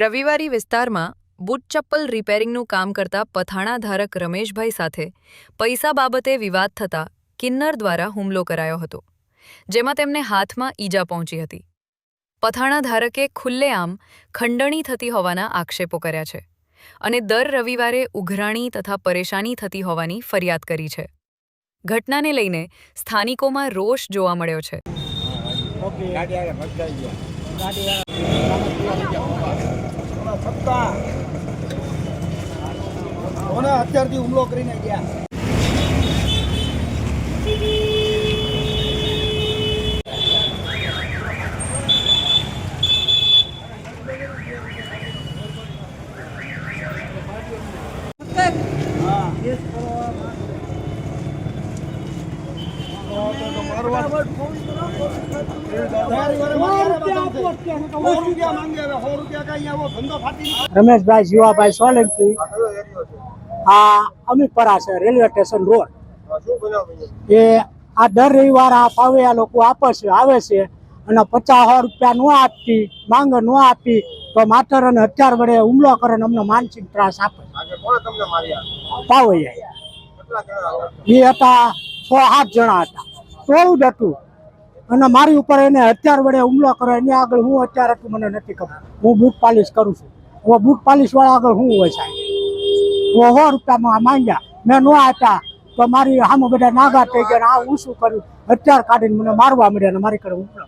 રવિવારી વિસ્તારમાં બૂટ ચપ્પલ રિપેરિંગનું કામ કરતા પથાણા ધારક રમેશભાઈ સાથે પૈસા બાબતે વિવાદ થતા કિન્નર દ્વારા હુમલો કરાયો હતો, જેમાં તેમને હાથમાં ઈજા પહોંચી હતી. પથાણા ધારકે ખુલ્લેઆમ ખંડણી થતી હોવાના આક્ષેપો કર્યા છે અને દર રવિવારે ઉઘરાણી તથા પરેશાની થતી હોવાની ફરિયાદ કરી છે. ઘટનાને લઈને સ્થાનિકોમાં રોષ જોવા મળ્યો છે. કોને અત્યારથી હુમલો કરીને ગયા? હા. રમેશભાઈ, જીવાભાઈ સોલંકી આ અમીપરા છે, રેલવે સ્ટેશન રોડ? એ આ દર રવિવાર આ પાવે લોકો આપે છે, આવે છે અને પચાસ રૂપિયા ન આપતી માંગ ન આપી તો માતર અને હથિયાર વડે હુમલો કરે અમને માનસિક ત્રાસ આપે પાવૈયા? એ હતા છ, સાત જણા હતા ટોળું જ હતું અને મારી ઉપર એને હથિયાર વડે હુમલો કરે એની આગળ હું હથિયાર હતું મને નથી ખબર. હું બૂટ પાલિશ કરું છું. હવે બૂટ પાલિશ વાળા આગળ હું હોય સાહેબ? હું સો રૂપિયામાં માંગ્યા. મેં ન આપ્યા. તો મારી આમ બધા નાગા થઈ ગયા આ હું શું કર્યું હથિયાર કાઢીને મને મારવા મળ્યા ને મારી કરે હુમલો.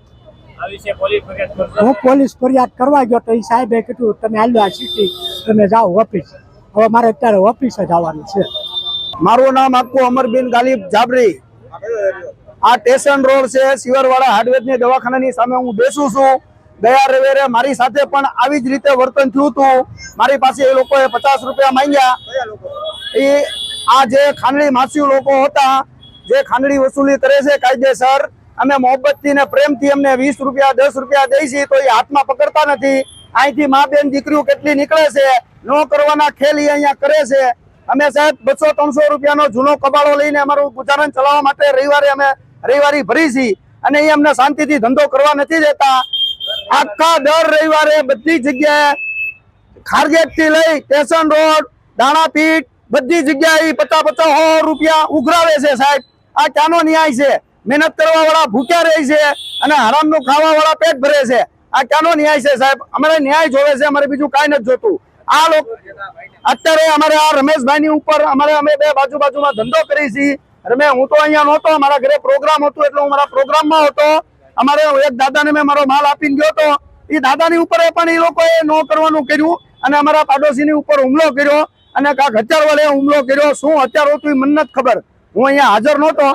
હું પોલીસ ફરિયાદ કરવા ગયો તો એ સાહેબે કીધું તમે હાલ્યો આ સિટી તમે જાઓ ઓફિસ હવે મારે અત્યારે ઓફિસે જવાનું છે. મારું નામ આખું અમરબીન ગાલિબ જાબરી. આ સ્ટેશન રોડ છે સિવરવાડા હાર્ડવેરની દવાખાનાની સામે હું બેસું છું. ગયા રવિવારે મારી સાથે પણ આવી જ રીતે વર્તન થયું હતું. મારી પાસે એ લોકોએ પચાસ રૂપિયા માંગ્યા. એ આ જે ખાનડી માસી લોકો હતા જે ખાનડી વસૂલી કરે છે કાયદેસર અમે મોહબ્બતથી ને પ્રેમથી અમને વીસ રૂપિયા દસ રૂપિયા દઈ છીએ તો એ હાથમાં પકડતા નથી. અહીંથી મા બેન દીકરીઓ કેટલી નીકળે છે ન કરવાના ખેલ અહીંયા કરે છે. અમે સાહેબ બસો ત્રણસો રૂપિયાનો જૂનો કબાડો લઈને અમારું ગુજરાન ચલાવવા માટે રવિવારે અમે રવિવારી ભરી છે. અને એ અમને શાંતિથી ધંધો કરવા નથી દેતા. આખા દર રવિવારે બધી જગ્યાએ ખારગેટથી લઈ સ્ટેશન રોડ, દાણાપીઠ, બધી જગ્યાએ પચાસ પચાસ સો રૂપિયા ઉઘરાવે છે સાહેબ. આ ક્યાંનો ન્યાય છે? મહેનત કરવા વાળા ભૂખ્યા રહે છે અને હરામનું ખાવા વાળા પેટ ભરે છે. આ ક્યાંનો ન્યાય છે સાહેબ? અમારે ન્યાય જોવે છે, અમારે બીજું કાંઈ નથી જોતું. આ લોકો અત્યારે અમારે આ રમેશભાઈ ની ઉપર અમારે અમે બે બાજુ બાજુમાં ધંધો કરી છીએ રમે હું તો અહીંયા નહોતો, મારા ઘરે પ્રોગ્રામ હતો એટલે હું મારા પ્રોગ્રામમાં હતો. અમારે એક દાદાને મેં મારો માલ આપીને ગયો હતો. એ દાદાની ઉપર પણ એ લોકોએ ન કરવાનું કર્યું અને અમારા પાડોશીની ઉપર હુમલો કર્યો અને કાંક હથિયાર વાળે હુમલો કર્યો. શું હથિયાર હતું એ મને નથી ખબર. હું અહીંયા હાજર નહોતો.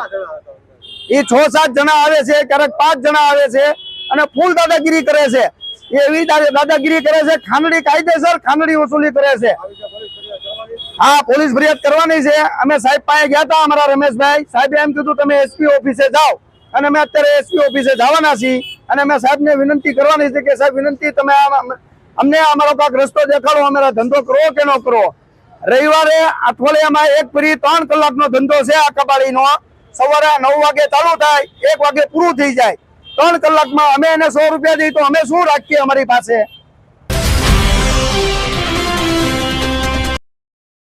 એ છ સાત જણા આવે છે, ક્યારેક પાંચ જણા આવે છે અને ફૂલ દાદાગીરી કરે છે. એવી દાદાગીરી કરે છે ખાનડી કાયદેસર ખાનડી વસૂલી કરે છે. હા, પોલીસ ફરિયાદ કરવાની છે. અમે સાહેબ પાસે ગયા હતા, અમારા રમેશભાઈ. સાહેબે એમ કીધું, તમે એસપી ઓફિસે જાઓ. અને અમે અત્યારે એસપી ઓફિસે જવાના છીએ. અને અમે સાહેબને વિનંતી કરવાની છે કે, સાહેબ, વિનંતી, તમે અમને અમારો કાંક રસ્તો દેખાડો, અમારા ધંધો કરો કે ન કરો? રવિવારે અઠવાડિયામાં એક ફરી ત્રણ કલાકનો ધંધો છે આ કબાડીનો. સવારે નવ વાગે ચાલુ થાય, એક વાગે પૂરું થઈ જાય. ત્રણ કલાકમાં અમે એને સો રૂપિયા દઈએ તો અમે શું રાખીએ અમારી પાસે?